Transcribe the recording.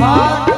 ভাত